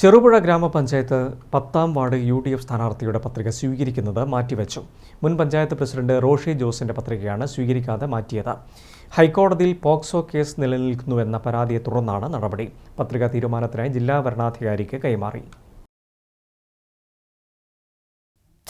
ചെറുപുഴ ഗ്രാമപഞ്ചായത്ത് പത്താം ward U D F സ്ഥാനാർത്ഥിയുടെ പത്രിക സ്വീകരിക്കുന്നത് മാറ്റിവെച്ചു. മുൻ പഞ്ചായത്ത് പ്രസിഡന്റ് റോഷി ജോസിന്റെ പത്രികയാണ് സ്വീകരിക്കാതെ മാറ്റിയത്. ഹൈക്കോടതിയിൽ പോക്സോ കേസ് നിലനിൽക്കുന്നുവെന്ന പരാതിയെ തുടർന്നാണ് നടപടി. പത്രിക തീരുമാനത്തിനായി ജില്ലാ വരണാധികാരിക്ക് കൈമാറി.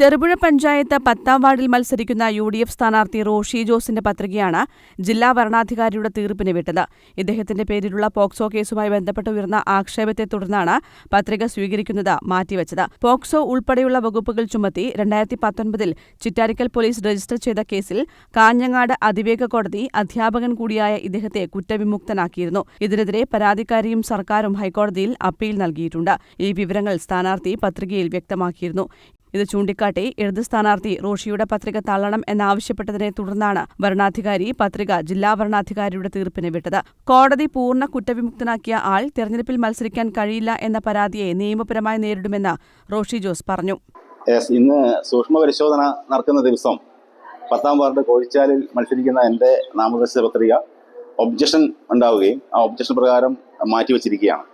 ചെറുപുഴ പഞ്ചായത്ത് പത്താം വാർഡിൽ മത്സരിക്കുന്ന യു ഡി എഫ് സ്ഥാനാർത്ഥി റോഷി ജോസിന്റെ പത്രികയാണ് ജില്ലാ വരണാധികാരിയുടെ തീർപ്പിന് വിട്ടത്. ഇദ്ദേഹത്തിന്റെ പേരിലുള്ള പോക്സോ കേസുമായി ബന്ധപ്പെട്ട് ഉയർന്ന ആക്ഷേപത്തെ തുടർന്നാണ് പത്രിക സ്വീകരിക്കുന്നത് മാറ്റിവച്ചത്. പോക്സോ ഉൾപ്പെടെയുള്ള വകുപ്പുകൾ ചുമത്തി രണ്ടായിരത്തി പത്തൊൻപതിൽ ചിറ്റാരിക്കൽ പോലീസ് രജിസ്റ്റർ ചെയ്ത കേസിൽ കാഞ്ഞങ്ങാട് അതിവേഗ കോടതി അധ്യാപകൻ കൂടിയായ ഇദ്ദേഹത്തെ കുറ്റവിമുക്തനാക്കിയിരുന്നു. ഇതിനെതിരെ പരാതിക്കാരിയും സർക്കാരും ഹൈക്കോടതിയിൽ അപ്പീൽ നൽകിയിട്ടുണ്ട്. ഈ വിവരങ്ങൾ സ്ഥാനാർത്ഥി പത്രികയിൽ വ്യക്തമാക്കിയിരുന്നു. ഇത് ചൂണ്ടിക്കാട്ടി ഇടത് സ്ഥാനാർത്ഥി റോഷിയുടെ പത്രിക തള്ളണം എന്നാവശ്യപ്പെട്ടതിനെ തുടർന്നാണ് വരണാധികാരി പത്രിക ജില്ലാ വരണാധികാരിയുടെ തീർപ്പിന് വിട്ടത്. കോടതി പൂർണ കുറ്റവിമുക്തനാക്കിയ ആൾ തെരഞ്ഞെടുപ്പിൽ മത്സരിക്കാൻ കഴിയില്ല എന്ന പരാതിയെ നിയമപരമായി നേരിടുമെന്ന് റോഷി ജോസ് പറഞ്ഞു. ഇന്ന് സൂക്ഷ്മ പരിശോധന നടക്കുന്ന ദിവസം പത്താം വാർഡ് കോഴിച്ചാലിൽ മത്സരിക്കുന്ന എന്റെ നാമനിർദ്ദേശ പത്രിക ഒബ്ജക്ഷൻ ഉണ്ടാവുകയും ആ ഒബ്ജക്ഷൻ പ്രകാരം മാറ്റിവെച്ചിരിക്കുകയാണ്.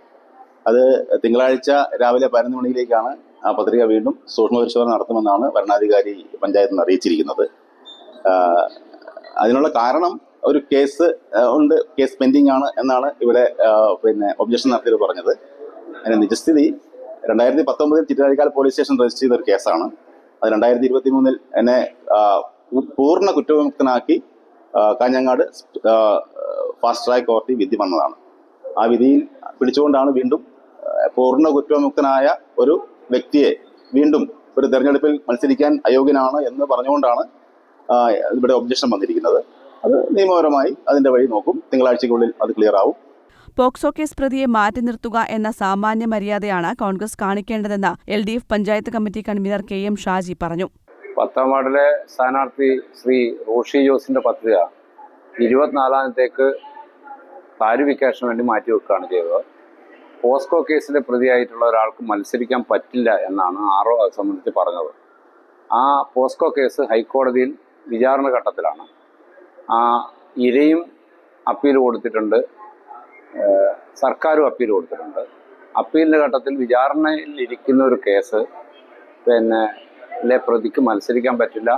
അത് തിങ്കളാഴ്ച രാവിലെ പതിനൊന്ന് മണിയിലേക്കാണ് ആ പത്രിക വീണ്ടും സൂക്ഷ്മ പരിശോധന നടത്തുമെന്നാണ് ഭരണാധികാരി പഞ്ചായത്ത് നിന്ന് അറിയിച്ചിരിക്കുന്നത്. അതിനുള്ള കാരണം ഒരു കേസ് ഉണ്ട്. കേസ് പെൻഡിങ് ആണ് എന്നാണ് ഇവിടെ പിന്നെ ഒബ്ജക്ഷൻ നടത്തിയത് പറഞ്ഞത്. അതിന് നിജസ്ഥിതി രണ്ടായിരത്തി പത്തൊമ്പതിൽ ചിറ്റാരിക്കാൽ പോലീസ് സ്റ്റേഷൻ രജിസ്റ്റർ ചെയ്ത ഒരു കേസാണ്. അത് രണ്ടായിരത്തി ഇരുപത്തി മൂന്നിൽ എന്നെ പൂർണ കുറ്റവിമുക്തനാക്കി കാഞ്ഞങ്ങാട് ഫാസ്റ്റ് ട്രാക്ക് കോടതി വിധി വന്നതാണ്. ആ വിധിയിൽ പിടിച്ചുകൊണ്ടാണ് വീണ്ടും പൂർണ കുറ്റവിമുക്തനായ ഒരു വ്യക്തിയെ വീണ്ടും ഒരു തെരഞ്ഞെടുപ്പിൽ മത്സരിക്കാൻ അയോഗ്യനാണ് എന്ന് പറഞ്ഞുകൊണ്ടാണ് ഇവിടെ ഒബ്ജക്ഷൻ വന്നിരിക്കുന്നത്. അത് നിയമപരമായി അതിന്റെ വഴി നോക്കും. തിങ്കളാഴ്ചയ്ക്കുള്ളിൽ അത് ക്ലിയർ ആവും. പോക്സോ കേസ് പ്രതിയെ മാറ്റി നിർത്തുക എന്ന സാമാന്യ മര്യാദയാണ് Congress കാണിക്കേണ്ടതെന്ന് L D F panchayat committee convener K M Shaji പറഞ്ഞു. പത്താം വാർഡിലെ സ്ഥാനാർത്ഥി ശ്രീ റോഷി ജോസിന്റെ പത്രിക ഇരുപത്തിനാലാമത്തേക്ക് ക്ലാരിഫിക്കേഷന് വേണ്ടി മാറ്റിവെക്കുകയാണ് ചെയ്തത്. പോസ്കോ കേസിലെ പ്രതിയായിട്ടുള്ള ഒരാൾക്ക് മത്സരിക്കാൻ പറ്റില്ല എന്നാണ് ആറോ അത് സംബന്ധിച്ച് പറഞ്ഞത്. ആ പോസ്കോ കേസ് ഹൈക്കോടതിയിൽ വിചാരണ ഘട്ടത്തിലാണ്. ആ ഇരയും അപ്പീൽ കൊടുത്തിട്ടുണ്ട്. സർക്കാരും അപ്പീൽ കൊടുത്തിട്ടുണ്ട്. അപ്പീലിന്റെ ഘട്ടത്തിൽ വിചാരണയിൽ ഇരിക്കുന്ന ഒരു കേസ് പിന്നെ ലെ പ്രതിക്ക് മത്സരിക്കാൻ പറ്റില്ല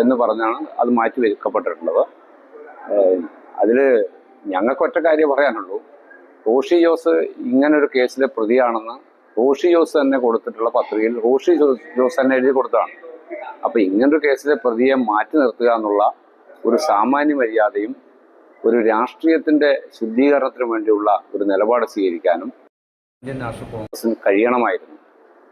എന്ന് പറഞ്ഞാണ് അത് മാറ്റി വെക്കപ്പെട്ടിട്ടുള്ളത്. അതിൽ ഞങ്ങൾക്ക് ഒറ്റ കാര്യം പറയാനുള്ളൂ. റോഷി ജോസ് ഇങ്ങനൊരു കേസിലെ പ്രതിയാണെന്ന് റോഷി ജോസ് തന്നെ കൊടുത്തിട്ടുള്ള പത്രികയിൽ റോഷി ജോസ് ജോസ് തന്നെ എഴുതി കൊടുത്തതാണ്. അപ്പൊ ഇങ്ങനൊരു കേസിലെ പ്രതിയെ മാറ്റി നിർത്തുക എന്നുള്ള ഒരു സാമാന്യ മര്യാദയും ഒരു രാഷ്ട്രീയത്തിന്റെ ശുദ്ധീകരണത്തിന് വേണ്ടിയുള്ള ഒരു നിലപാട് സ്വീകരിക്കാനും ഇന്ത്യൻ നാഷണൽ കോൺഗ്രസിന് കഴിയണമായിരുന്നു.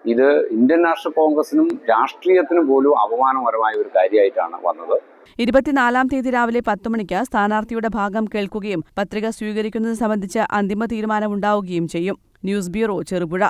ഇത് ഇന്ത്യൻ നാഷണൽ കോൺഗ്രസിനും രാഷ്ട്രീയത്തിനും പോലും അപമാനകരമായ ഒരു കാര്യമായിട്ടാണ് വന്നത്. ഇരുപത്തിനാലാം തീയതി രാവിലെ പത്ത് മണിക്ക് സ്ഥാനാർത്ഥിയുടെ ഭാഗം കേൾക്കുകയും പത്രിക സ്വീകരിക്കുന്നത് സംബന്ധിച്ച് അന്തിമ തീരുമാനമുണ്ടാവുകയും ചെയ്യും. News bureau Cherupuzha.